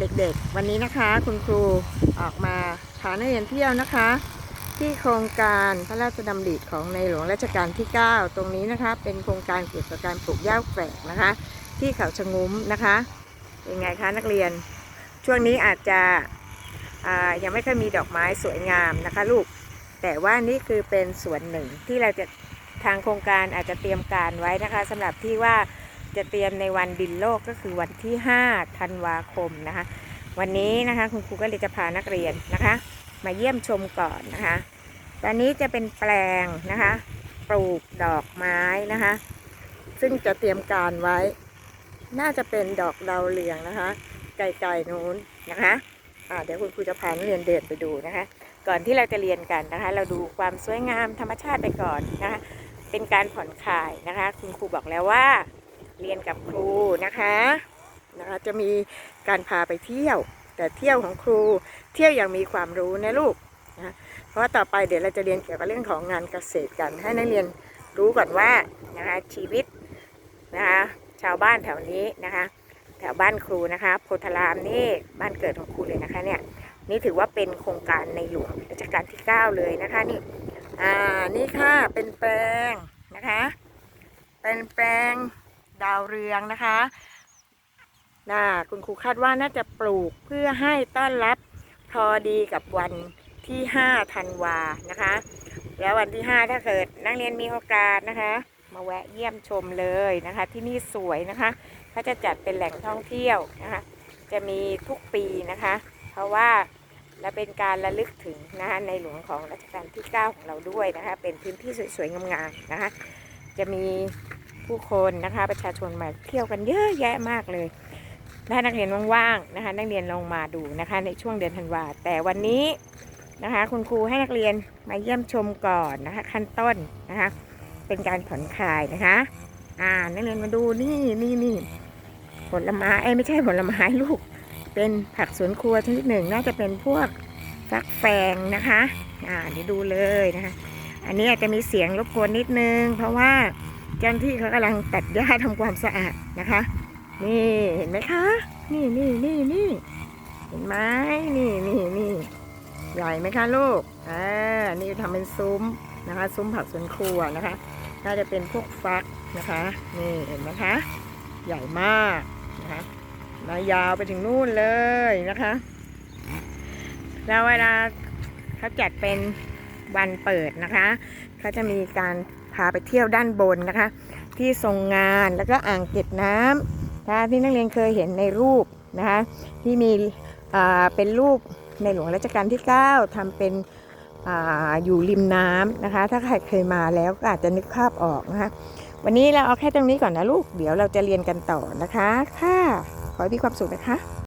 เด็กๆ วันนี้นะคะคุณครูออกมาพานักเรียนเที่ยวนะคะ ที่โครงการพระราชดำริของในหลวงรัชกาลที่ 9 ตรงนี้นะคะ เป็นโครงการเกี่ยวกับการปลูกหญ้าแฝกนะคะ ที่เขาชะงุ้มนะคะเป็นไงคะนักเรียน ช่วงนี้อาจจะยังไม่ค่อยมีดอกไม้สวยงามนะคะลูกแต่ว่านี่คือเป็นส่วนหนึ่งที่เราจะทางโครงการอาจจะเตรียมการไว้นะคะสำหรับที่ว่า จะเตรียมในวันดินโลกก็คือวันที่5ธันวาคมนะคะ วันนี้นะคะคุณครูก็เลยจะพานักเรียนนะคะ มาเยี่ยมชมก่อนนะคะ ตอนนี้จะเป็นแปลงนะคะ ปลูกดอกไม้นะคะ ซึ่งจะเตรียมการไว้ น่าจะเป็นดอกดาวเรืองนะคะไกลๆนู้นนะคะอ่าเดี๋ยวคุณครูจะพานักเรียนเดินไปดูนะคะ ก่อนที่เราจะเรียนกันนะคะ เราดูความสวยงามธรรมชาติไปก่อนนะคะ เป็นการผ่อนคลายนะคะ คุณครูบอกแล้วว่า เรียนกับครูนะคะนะคะ จะมีการพาไปเที่ยว แต่เที่ยวของครูเที่ยวอย่างมีความรู้นะลูกนะเพราะว่าต่อไปเดี๋ยวเราจะเรียนเกี่ยวกับเรื่องของงานเกษตรกัน ให้นักเรียนรู้ก่อนว่านะคะชีวิตนะคะชาวบ้านแถวนี้นะคะแถวบ้านครูนะคะโพธารามนี่บ้านเกิดของครูเลยนะคะเนี่ยนี่ถือว่าเป็นโครงการในหลวงรัชกาลที่ 9 เลยนะคะนี่อ่านี่ค่ะเป็นแปลงนะคะ เป็นแปลง ดาวเรืองนะคะน่าคุณครูคาดว่าน่าจะปลูกเพื่อให้ต้อนรับพอดีกับวันที่5ธันวานะคะ แล้ววันที่ 5 ถ้าเกิดนักเรียนมีโอกาสนะคะ มาแวะเยี่ยมชมเลยนะคะ ที่นี่สวยนะคะเขาจะจัดเป็นแหล่งท่องเที่ยวนะคะ จะมีทุกปีนะคะ เพราะว่าและเป็นการระลึกถึงนะคะในหลวงของรัชกาลที่ 9 ของเราด้วยนะคะ เป็นพื้นที่สวยๆงามๆนะคะ จะมี ผู้คนนะคะ ประชาชนมาเที่ยวกันเยอะแยะมากเลยถ้านักเรียนว่างๆนะคะนักเรียนลองมาดูนะคะ ในช่วงเดือนธันวาแต่วันนี้นะคะ คุณครูให้นักเรียนมาเยี่ยมชมก่อนนะคะ ขั้นต้นนะคะ เป็นการผ่อนคลายนะคะ อ่านักเรียนมาดูนี่นี่นี่ผลไม้เอ้ไม่ใช่ผลไม้ลูก เป็นผักสวนครัวชนิดหนึ่งน่าจะเป็นพวกฟักแฟงนะคะ อ่าเดี๋ยวดูเลยนะคะ อันนี้อาจจะมีเสียงรบกวนนิดนึง เพราะว่า เจ้าหน้าที่เขากำลังตัดหญ้าทำความสะอาดนะคะ นี่เห็นไหมคะ นี่นี่นี่นี่เห็นไหมนี่นี่นี่ใหญ่ไหมคะลูกอ่านี่ทำเป็นซุ้มนะคะ ซุ้มผักสวนครัวนะคะ น่าจะเป็นพวกฟักนะคะ นี่เห็นไหมคะ ใหญ่มากนะคะมายาวไปถึงนู่นเลยนะคะ แล้วเวลาเขาจัดเป็น วันเปิดนะคะเขาจะมีการพาไปเที่ยวด้านบนนะคะ ที่ทรงงานแล้วก็อ่างเก็บน้ำนะะที่นักเรียนเคยเห็นในรูปนะคะที่มีเป็นรูปในหลวงรัชกาลที่ 9ทำเป็นออยู่ริมน้ำนะคะ ถ้าใครเคยมาแล้วก็อาจจะนึกภาพออกนะคะวันนี้เราเอาแค่ตรงนี้ก่อนนะลูก เดี๋ยวเราจะเรียนกันต่อนะคะ ค่ะ ขอให้มีความสุขนะคะ